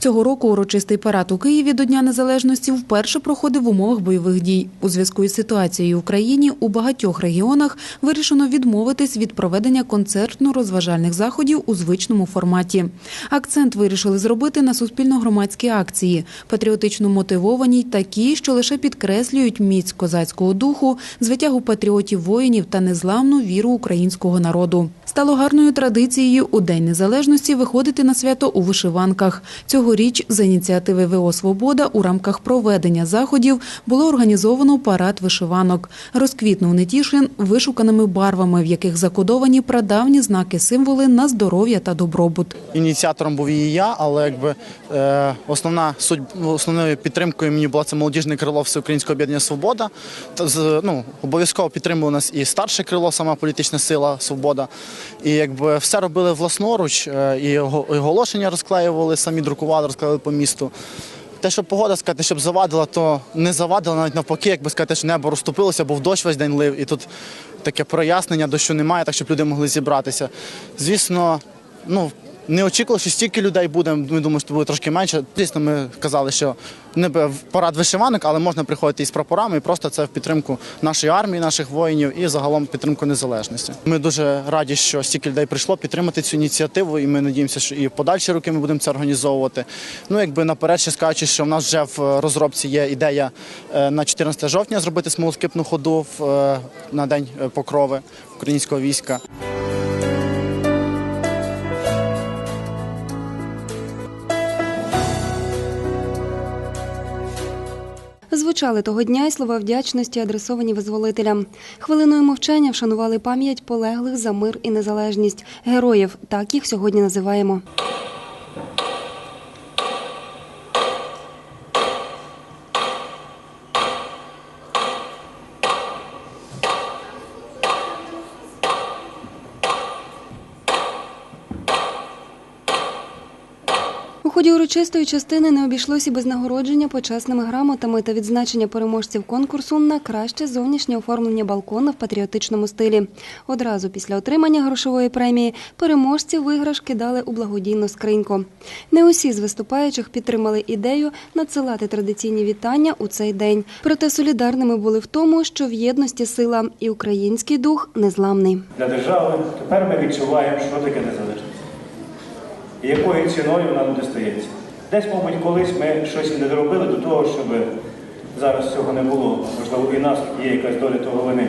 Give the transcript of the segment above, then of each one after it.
Цього року урочистий парад у Києві до Дня Незалежності вперше проходив в умовах бойових дій. У зв'язку із ситуацією в Україні у багатьох регіонах вирішено відмовитись від проведення концертно-розважальних заходів у звичному форматі. Акцент вирішили зробити на суспільно-громадські акції, патріотично мотивовані такі, що лише підкреслюють міць козацького духу, звитягу патріотів воїнів та незламну віру українського народу. Стало гарною традицією у День Незалежності виходити на свято у вишиванках. Цьогоріч за ініціативи ВО «Свобода» у рамках проведення заходів було організовано парад вишиванок. Розквітнув Нетішин вишуканими барвами, в яких закодовані прадавні знаки символи на здоров'я та добробут. Ініціатором був і я, але якби е, основна суть основною підтримкою мені була це молодіжне крило Всеукраїнського об'єднання Свобода. Та ну обов'язково підтримував нас і старше крило, сама політична сила Свобода. І якби все робили власноруч, е, і оголошення розклеювали, самі друкували, розклеювали по місту. Те, що погода сказати, щоб завадила, то не завадила, навіть навпаки, якби сказати, що небо розтопилося, був дощ весь день лив, і тут таке прояснення, дощу немає, так щоб люди могли зібратися. Звісно, ну не очікували, що стільки людей буде. Ми думали, що буде трошки менше. Звісно, ми казали, що не парад вишиванок, але можна приходити із прапорами, і просто це в підтримку нашої армії, наших воїнів і загалом підтримку незалежності. Ми дуже раді, що стільки людей прийшло підтримати цю ініціативу, і ми надіємося, що і в подальші роки ми будемо це організовувати. Ну, якби наперед ще скажучи, що в нас вже в розробці є ідея е, на 14 жовтня зробити смолоскипну ходу е, на день е, покрови українського війська. Звучали того дня й слова вдячності, адресовані визволителям. Хвилиною мовчання вшанували пам'ять полеглих за мир і незалежність героїв. Так їх сьогодні називаємо. У ході урочистої частини не обійшлося без нагородження почесними грамотами та відзначення переможців конкурсу на краще зовнішнє оформлення балкона в патріотичному стилі. Одразу після отримання грошової премії переможці виграш кидали у благодійну скриньку. Не усі з виступаючих підтримали ідею надсилати традиційні вітання у цей день. Проте солідарними були в тому, що в єдності сила і український дух незламний. для держави. Тепер ми відчуваємо, що таке незалежність. І якою ціною нам достається. Десь, мабуть, колись ми щось не доробили до того, щоб зараз цього не було. Можливо, і нас є якась доля того вини.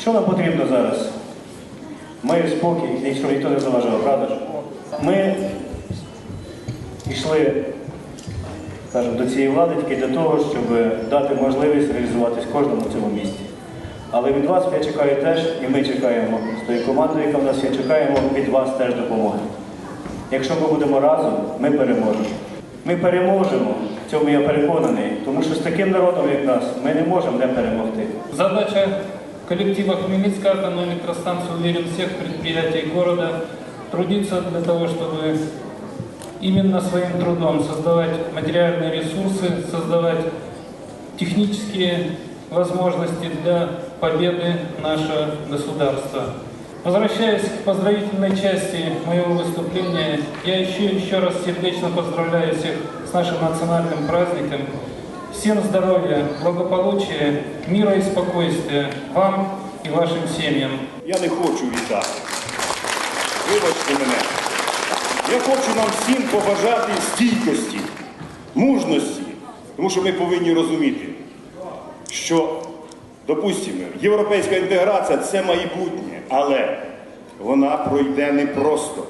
Що нам потрібно зараз? Мир, спокій, щоб ніхто не заважав, правда ж? Ми йшли скажімо, до цієї влади тільки для того, щоб дати можливість реалізуватись кожному в цьому місті. Але від вас я чекаю теж, і ми чекаємо з тої команди, яка в нас є, чекаємо від вас теж допомоги. Якщо ми будемо разом, ми переможемо. Ми переможемо, в цьому я переконаний, тому що з таким народом, як нас, ми не можемо не перемогти. Задача коллектива Хмельницкой атомной электростанции уверен всех предприятий города трудиться для того, чтобы именно своим трудом создавать материальные ресурсы, создавать технические возможности для победы нашего государства. Возвращаясь к поздравительной части моего выступления, я еще, еще раз сердечно поздравляю всех с нашим национальным праздником. Всем здоровья, благополучия, мира и спокойствия вам и вашим семьям. Я не хочу вітати. Вибачте мене. Я хочу нам всім побажати стійкості, мужності, тому що ми повинні розуміти, що, допустимо, європейська інтеграція це майбутнє, але вона пройде непросто.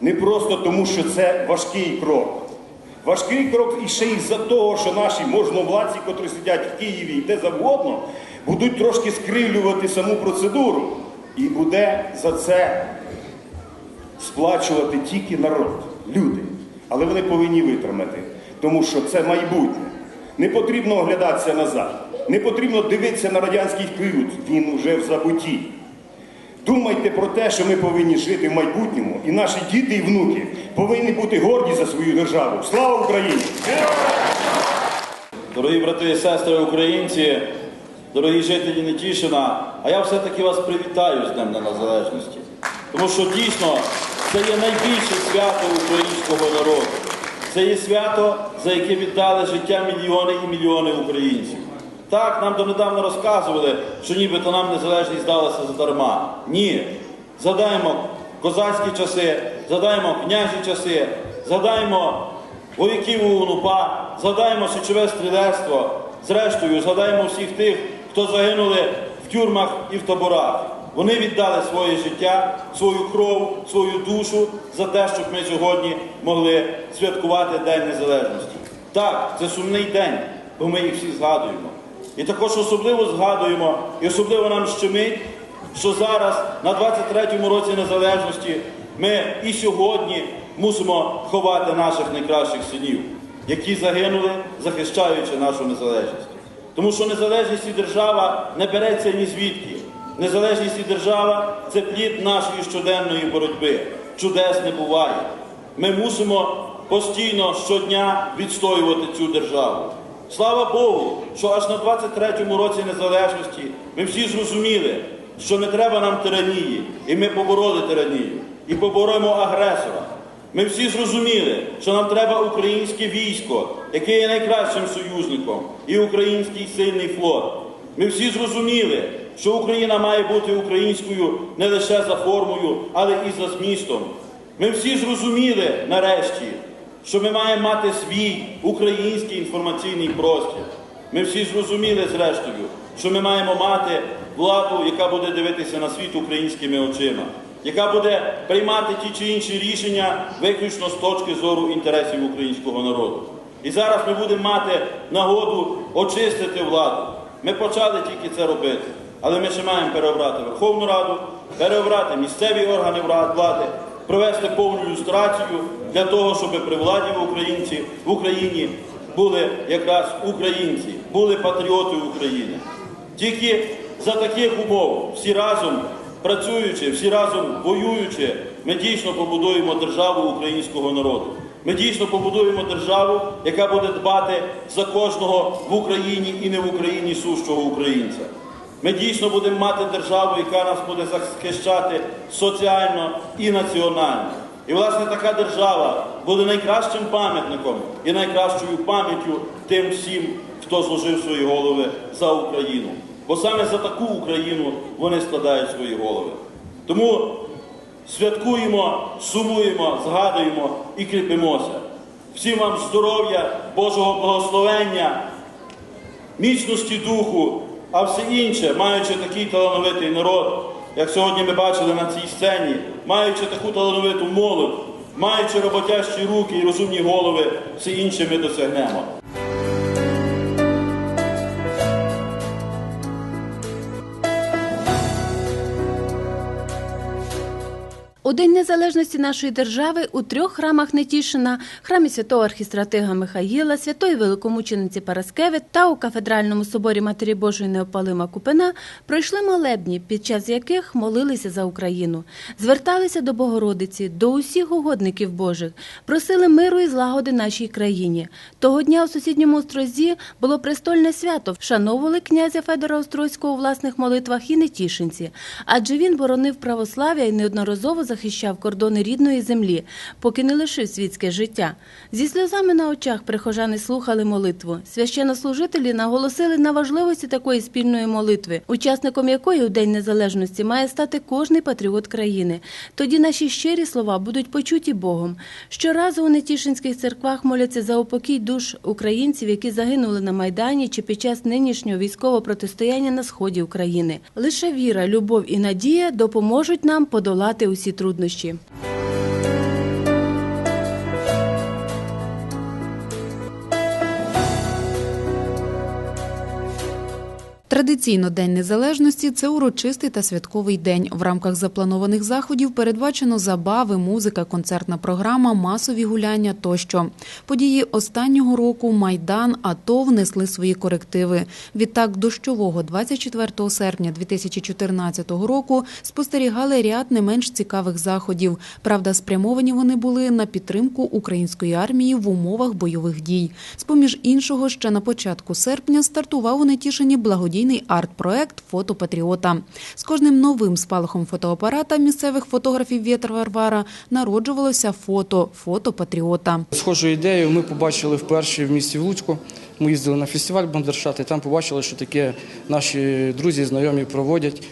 Не просто тому, що це важкий крок. Важкий крок і ще й за того, що наші можновладці, котрі сидять в Києві і де завгодно, будуть трошки скривлювати саму процедуру. І буде за це сплачувати тільки народ, люди. Але вони повинні витримати, тому що це майбутнє. Не потрібно оглядатися назад, не потрібно дивитися на радянський період, він уже в забутті. Думайте про те, що ми повинні жити в майбутньому, і наші діти і внуки повинні бути горді за свою державу. Слава Україні! Дорогі брати і сестри українці, дорогі жителі Нетішина, а я все-таки вас привітаю з Днем Незалежності. Тому що дійсно це є найбільше свято українського народу. Це є свято, за яке віддали життя мільйони і мільйони українців. Так, нам донедавна розказували, що нібито нам незалежність здалася задарма. Ні. Згадаємо козацькі часи, згадаємо княжі часи, згадаємо вояків УНУПА, згадаємо січове стрілецтво, зрештою, згадаємо всіх тих, хто загинули в тюрмах і в таборах. Вони віддали своє життя, свою кров, свою душу за те, щоб ми сьогодні могли святкувати День Незалежності. Так, це сумний день, бо ми їх всі згадуємо. І також особливо згадуємо, і особливо нам щемить, що зараз, на 23-му році незалежності, ми і сьогодні мусимо ховати наших найкращих синів, які загинули, захищаючи нашу незалежність. Тому що незалежність і держава не береться ні звідки. Незалежність і держава це плід нашої щоденної боротьби. Чудес не буває. Ми мусимо постійно щодня відстоювати цю державу. Слава Богу, що аж на 23-му році незалежності ми всі зрозуміли, що не треба нам тиранії, і ми побороли тиранію, і поборемо агресора. Ми всі зрозуміли, що нам треба українське військо, яке є найкращим союзником, і український сильний флот. Ми всі зрозуміли, що Україна має бути українською не лише за формою, але і за змістом. Ми всі зрозуміли нарешті, що ми маємо мати свій український інформаційний простір. Ми всі зрозуміли, зрештою, що ми маємо мати владу, яка буде дивитися на світ українськими очима, яка буде приймати ті чи інші рішення виключно з точки зору інтересів українського народу. І зараз ми будемо мати нагоду очистити владу. Ми почали тільки це робити, але ми ще маємо переобрати Верховну Раду, переобрати місцеві органи влади, провести повну люстрацію для того, щоб при владі в Українці в Україні були якраз українці, були патріоти України. Тільки за таких умов, всі разом працюючи, всі разом воюючи, ми дійсно побудуємо державу українського народу. Ми дійсно побудуємо державу, яка буде дбати за кожного в Україні і не в Україні сущого українця. Ми дійсно будемо мати державу, яка нас буде захищати соціально і національно. І, власне, така держава буде найкращим пам'ятником і найкращою пам'яттю тим всім, хто зложив свої голови за Україну. Бо саме за таку Україну вони складають свої голови. Тому святкуємо, сумуємо, згадуємо і кріпимося. Всім вам здоров'я, Божого благословення, міцності духу, а все інше, маючи такий талановитий народ, як сьогодні ми бачили на цій сцені, маючи таку талановиту молодь, маючи роботящі руки і розумні голови, все інше ми досягнемо. У День Незалежності нашої держави у трьох храмах Нетішина – храмі святого архістратига Михаїла, святої великомучениці Параскеви та у кафедральному соборі Матері Божої Неопалима Купина пройшли молебні, під час яких молилися за Україну, зверталися до Богородиці, до усіх угодників Божих, просили миру і злагоди нашій країні. Того дня у сусідньому Острозі було престольне свято, вшановували князя Федора Острозького у власних молитвах і Нетішинці, адже він боронив православ'я і неодноразово захищав кордони рідної землі, поки не лишив світське життя. Зі сльозами на очах прихожани слухали молитву. Священнослужителі наголосили на важливості такої спільної молитви, учасником якої у День Незалежності має стати кожний патріот країни. Тоді наші щирі слова будуть почуті Богом. Щоразу у Нетішинських церквах моляться за упокій душ українців, які загинули на Майдані чи під час нинішнього військового протистояння на сході України. Лише віра, любов і надія допоможуть нам подолати усі труднощі труднощі. Традиційно День Незалежності це урочистий та святковий день. В рамках запланованих заходів передбачено забави, музика, концертна програма, масові гуляння тощо. Події останнього року Майдан, АТО внесли свої корективи. Відтак, дощового 24 серпня 2014 року спостерігали ряд не менш цікавих заходів. Правда, спрямовані вони були на підтримку української армії в умовах бойових дій. З поміж іншого, ще на початку серпня стартував у Нетішині благодійний благодійний арт-проект Фото. З кожним новим спалахом фотоапарата місцевих фотографів Вєтр Варвара народжувалося фото Фото Патріота. Схожу ідею ми побачили вперше в місті Луцьку. Ми їздили на фестиваль Бандершат і там побачили, що таке наші друзі, знайомі проводять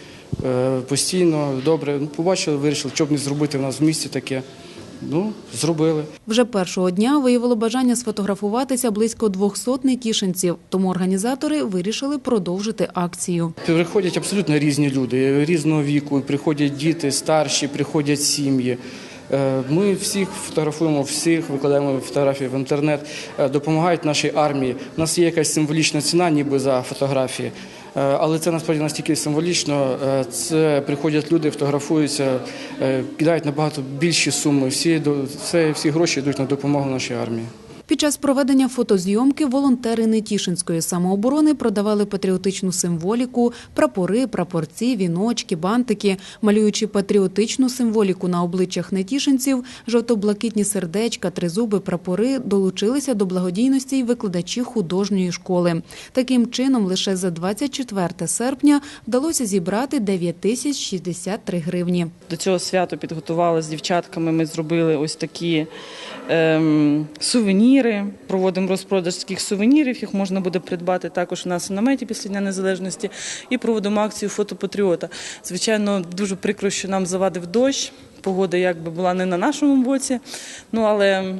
е, постійно, добре. Ну, Побачили, вирішили, що б не зробити в нас в місті таке. Ну, зробили. Вже першого дня виявило бажання сфотографуватися близько 200 нетішинців, тому організатори вирішили продовжити акцію. Приходять абсолютно різні люди, різного віку. Приходять діти, старші, приходять сім'ї. Е, Ми всіх фотографуємо, всіх викладаємо фотографії в інтернет, е, допомагають нашій армії. У нас є якась символічна ціна, ніби за фотографії. Е, Але це насправді настільки символічно. Е, Це приходять люди, фотографуються, е, кидають набагато більші суми. Всі це всі гроші йдуть на допомогу нашій армії. Під час проведення фотозйомки волонтери Нетішинської самооборони продавали патріотичну символіку, прапори, прапорці, віночки, бантики, малюючи патріотичну символіку на обличчях нетішинців, жовто-блакитні сердечка, тризуби, прапори долучилися до благодійності й викладачі художньої школи. Таким чином, лише за 24 серпня вдалося зібрати 9 тисяч 63 гривні. До цього свято підготували з дівчатками. Ми зробили ось такі ем, сувеніри. Проводимо розпродаж таких сувенірів. Їх можна буде придбати також у нас в наметі після Дня Незалежності. І проводимо акцію фотопатріота. Звичайно, дуже прикро, що нам завадив дощ. Погода якби була не на нашому боці. Ну але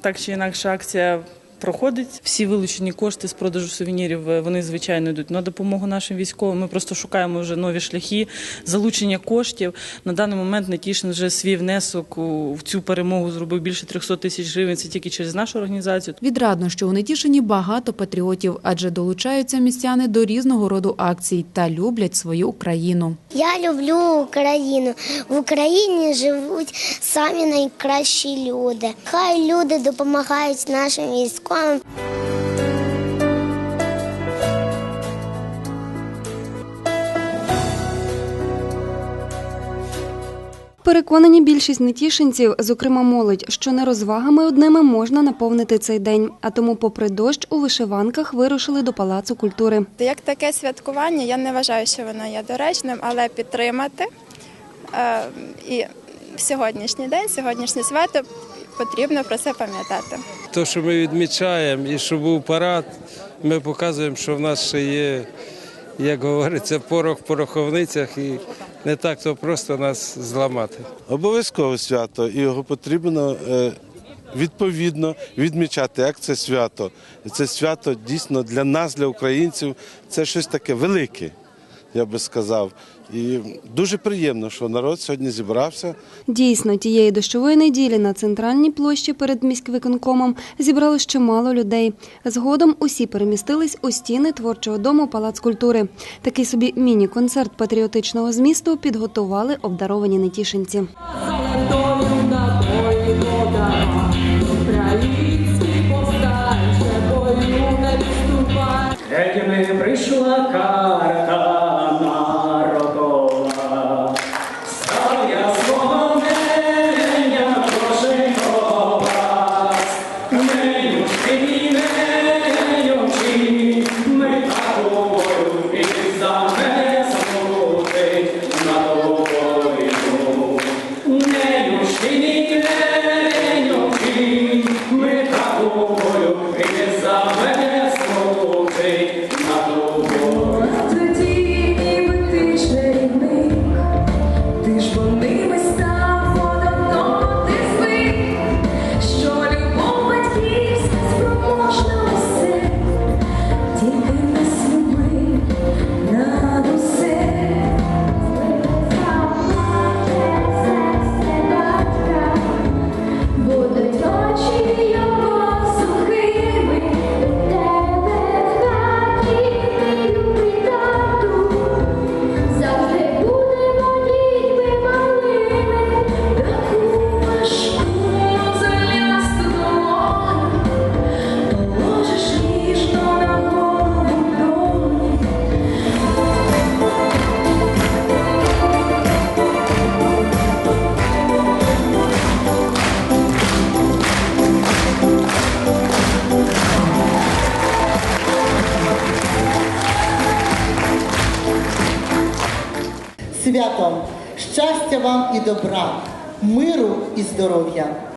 так чи інакше акція. Проходить всі вилучені кошти з продажу сувенірів. е, Вони звичайно йдуть на допомогу нашим військовим. Ми просто шукаємо вже нові шляхи залучення коштів. На даний момент Нетішин вже свій внесок в цю перемогу зробив більше 300 тисяч гривень. Це тільки через нашу організацію. Відрадно, що у Нетішині багато патріотів, адже долучаються містяни до різного роду акцій та люблять свою країну. Я люблю Україну. В Україні живуть самі найкращі люди. Хай люди допомагають нашим військовим. Переконані більшість нетішинців, зокрема молодь, що не розвагами одними можна наповнити цей день. А тому, попри дощ, у вишиванках вирушили до Палацу культури. Як таке святкування, я не вважаю, що воно є доречним, але підтримати е, і в сьогоднішній день, сьогоднішнє свято потрібно про це пам'ятати. То, що ми відмічаємо, і що був парад, ми показуємо, що в нас ще є, як говориться, порох в пороховницях, і не так то просто нас зламати. Обов'язкове свято, і його потрібно е, відповідно відмічати, як це свято. Це свято дійсно для нас, для українців, це щось таке велике, я би сказав. І дуже приємно, що народ сьогодні зібрався. Дійсно, тієї дощової неділі на центральній площі перед міськвиконкомом зібралось чимало людей. Згодом усі перемістились у стіни творчого дому Палац культури. Такий собі міні-концерт патріотичного змісту підготували обдаровані нетішинці. Добра, миру і здоров'я.